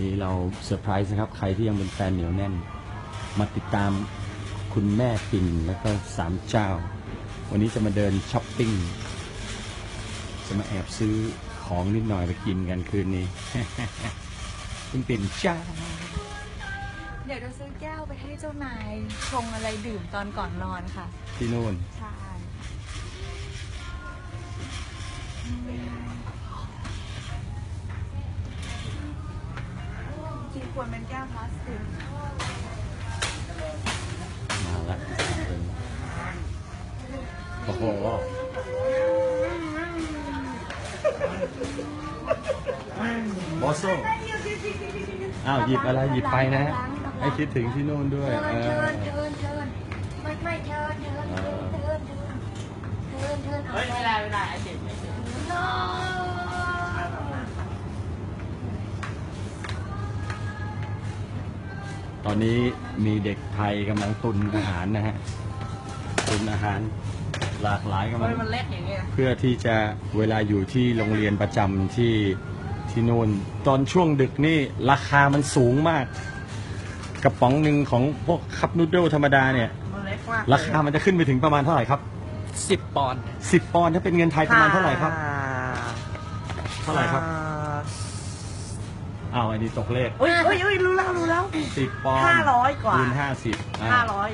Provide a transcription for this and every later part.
นี้เราเซอร์ไพรส์นะครับ ใครที่ยังเป็นแฟนเหนียวแน่น มาติดตามคุณแม่ปิ่นแล้วก็สามเจ้า วันนี้จะมาเดินช้อปปิ้ง จะมาแอบซื้อของนิดหน่อยไปกินกันคืนนี้ คุณปิ่นจ้า เดี๋ยวจะซื้อแก้วไปให้เจ้านายชงอะไรดื่มตอนก่อนนอนค่ะที่นู่น ใช่ ควรเป็นแก้วพลาสติกมาละโอ้โหบอสโซอ้าวหยิบอะไรหยิบไปนะ ให้คิดถึงที่นู่นด้วยเทิเอร์นอเทิร์นเทิร์นไม่ไม่เทิร์นเทิร์นเทิร์นเทิร์นเทิร์นเทิร์นเฮ้ยไม่ได้ไม่ได้ไอ้เด็กไม่เด็ก ตอนนี้มีเด็กไทยกำลังตุนอาหารนะฮะ ตุนอาหารหลากหลายกำลัเฮ้งยมันเล็กอย่างเงี้ย เพื่อที่จะเวลาอยู่ที่โรงเรียนประจำที่ที่นู่น ตอนช่วงดึกนี่ราคามันสูงมาก กระป๋องหนึ่งของพวกคัพนูดเดิลธรรมดาเนี่ย มันเล็กมากราคามันจะขึ้นไปถึงประมาณเท่าไหร่ครับ สิบปอนด์10ปอนด์ถ้าเป็นเงินไทยประมาณเท่าไหร่ครับ เท่าไหร่ครับ อ้าวอันนี้ตกเลขเฮ้ยเฮ้ยเฮ้ยรู้แล้วรู้แล้ว10ปอนด์ห้าร้อยกว่าคูณ50อ่าห้าร้อย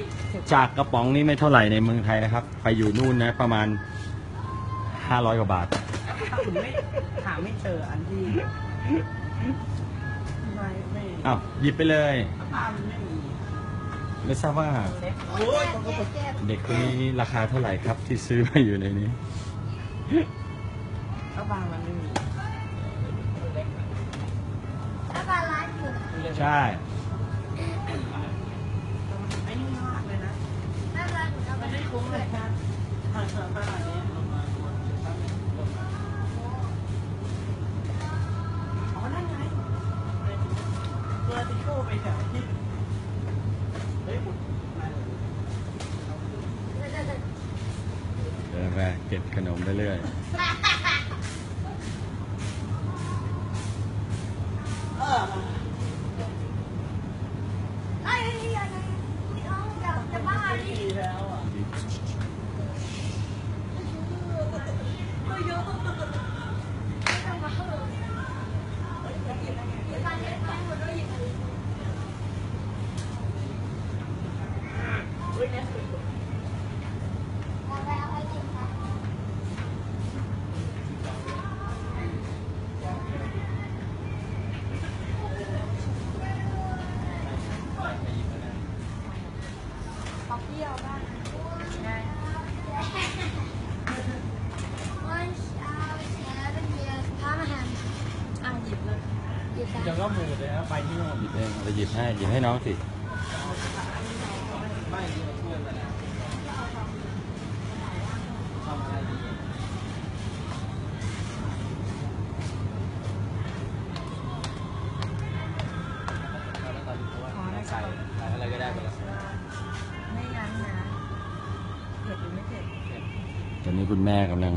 จากกระป๋องนี้ไม่เท่าไหร่ในเมืองไทยนะครับ ไปอยู่นู่นนะประมาณ500กว่าบาทถ้าคุณไม่หาไม่เจออันที่ไม่ไม่อ้าวหยิบไปเลยบ้านมันไม่มีไม่ทราบว่าเล็กโอ้ยต้องก็เจ็บเด็กคนนี้ราคาเท่าไหร่ครับที่ซื้อมาอยู่ในนี้ถ้าบ้านมันไม่มี ใช่ไอ้นี่มากเลยนะแล้วร้านอยู่แล้วมันไม่คุ้มเลยนะทางเสริมขนาดนี้ลงมาอ๋อนั่นไงตัวติโก้ไปแถวที่เฮ้ยคุณเดินไปเก็บขนมไปเรื่อยเหยิบเดี๋ยวก็หมูเลยนะไปที่โน่นหยิบเองเราหยิบให้หยิบให้น้องสิไม่ช่วยมาแล้วทำอะไรดีใส่ใส่อะไรก็ได้ไปแล้วไม่ยั้งนะเผ็ดหรือไม่เผ็ดตอนนี้คุณแม่กำลัง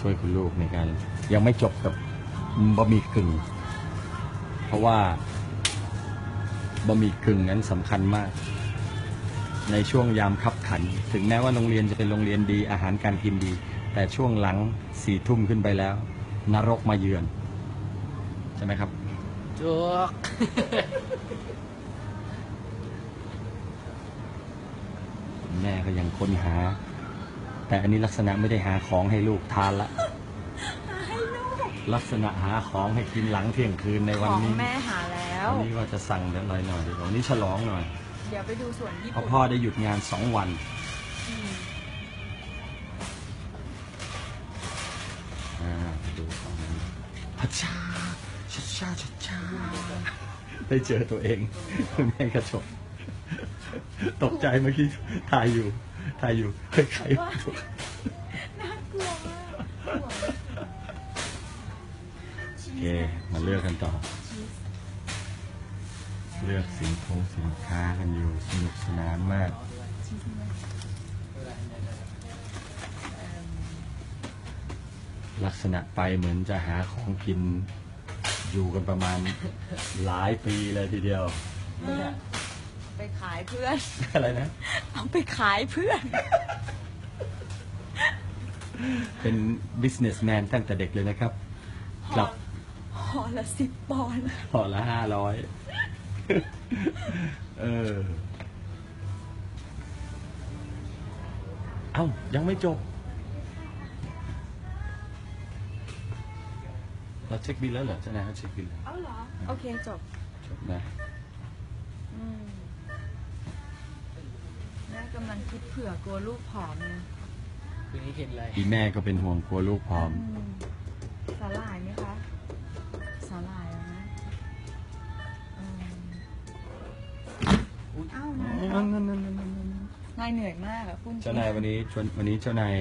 ช่วยคุณลูกในการยังไม่จบกับบะหมี่กึ่ง เพราะว่าบะหมี่กึ่งนั้นสำคัญมาก ในช่วงยามคับขัน ถึงแม้ว่าโรงเรียนจะเป็นโรงเรียนดีอาหารการกินดี แต่ช่วงหลังสี่ทุ่มขึ้นไปแล้ว นรกมาเยือน ใช่ไหมครับจุกแม่ก็ยังค้นหา แต่อันนี้ลักษณะไม่ได้หาของให้ลูกทานละ ลักษณะหาของให้กินหลังเที่ยงคืนในขวันองนี้แม่หาแล้ว วันนี้ก็จะสั่งเดี๋ยวหน่อยหน่อยดีกว่าวันนี้ฉลองหน่อย เดี๋ยวไปดูสวนญี่เพราะปุ่นพ่อได้หยุดงานสองวัน มอ่าดูของนั้นพัชชาชัชชาชัชชาได้เจอตัวเองคุณแม่กระจกตกใจเมื่อกี้ถ่ายอยู่ ถ่ายอยู่เฮ้ยใครวะ เคมาเลือกกันต่อ เลือกสินคงสินค้ากันอยู่สนุกสนานมากลักษณะไปเหมือนจะหาของกินอยู่กันประมาณหลายปีเลยทีเดียว ไปขายเพื่อน อะไรนะ เอาไปขายเพื่อน เป็น businessman ตั้งแต่เด็กเลยนะครับ กลับ ห่อละสิบปอนด์ห่อละห้าร้อยเออ เอ้า ยังไม่จบ เราเช็คบิลแล้วเหรอเจ้านายเขาเช็คบิลแล้วเอาเหรอ โอเคจบ จบนะอืมแม่กำลังคิดเผื่อกลัวลูกผอมไงคืนนี้เห็นอะไรอีแม่ก็เป็นห่วงกลัวลูกพร้อม อืมสาหร่ายไหมคะสาหร่ายแล้วนะอืมอ้าวนายคะนายเหนื่อยมากอะคุณเจ้านายวันนี้ชวนวันนี้เจ้านาย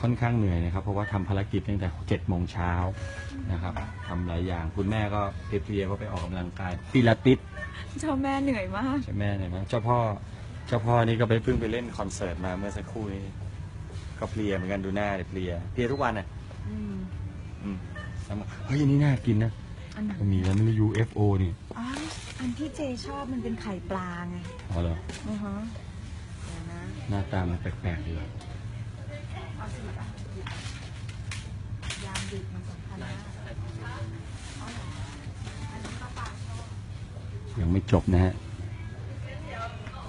ค่อนข้างเหนื่อยนะครับ เพราะว่าทำภารกิจตั้งแต่เจ็ดโมงเช้านะครับทำหลายอย่างคุณแม่ก็เพลียๆก็ไปออกกำลังกายปิลาติสเจ้าแม่เหนื่อยมากใช่แม่เหนื่อยมากเจ้าพ่อเจ้าพ่อนี่ก็ไปเพิ่งไปเล่นคอนเสิร์ตมาเมื่อสักครู่นี้ก็เพลียเหมือนกันดูหน้าเนี่ยเพลียเพลียทุกวันอะอืมอืมแล้วมันเฮ้ยอันนี้น่ากินนะ อันไหนมันมีแล้วไม่รู้ UFO นี่อ๋ออันที่เจชอบมันเป็นไข่ปลาไงอ๋อเหรออือฮะเดี๋ยวนะหน้าตามันแปลกๆดีเอาสิอะยามดึกมันสำคัญมากเอาเหรออันนี้ก็ปลาชอบยังไม่จบนะฮะ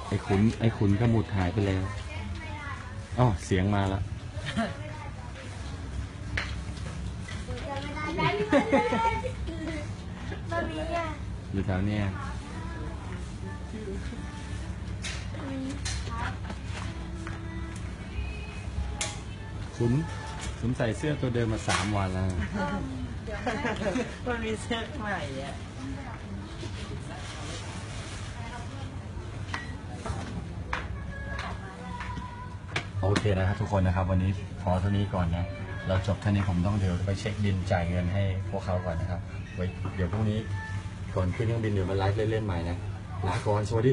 ไอ้ขุนไอ้ขุนก็หมุดหายไปแล้วอ๋อเสียงมาแล้ว ไม่ได้แบบนี้มามี อะอยู่แถวเนี้ยขุนขุนใส่เสื้อตัวเดิมมาสามวันแล้ว มันมีเสื้อใหม่อะโอเคนะครับทุกคนนะครับ วันนี้พอเท่านี้ก่อนนะ เราจบเท่านี้ผมต้องเดี๋ยวไปเช็คบินจ่ายเงินให้พวกเขาก่อนนะครับไว้เดี๋ยวพรุ่งนี้ ก่อนขึ้นเครื่องบินเดี๋ยวมาไลฟ์เล่นๆใหม่นะลาก่อนสวัสดี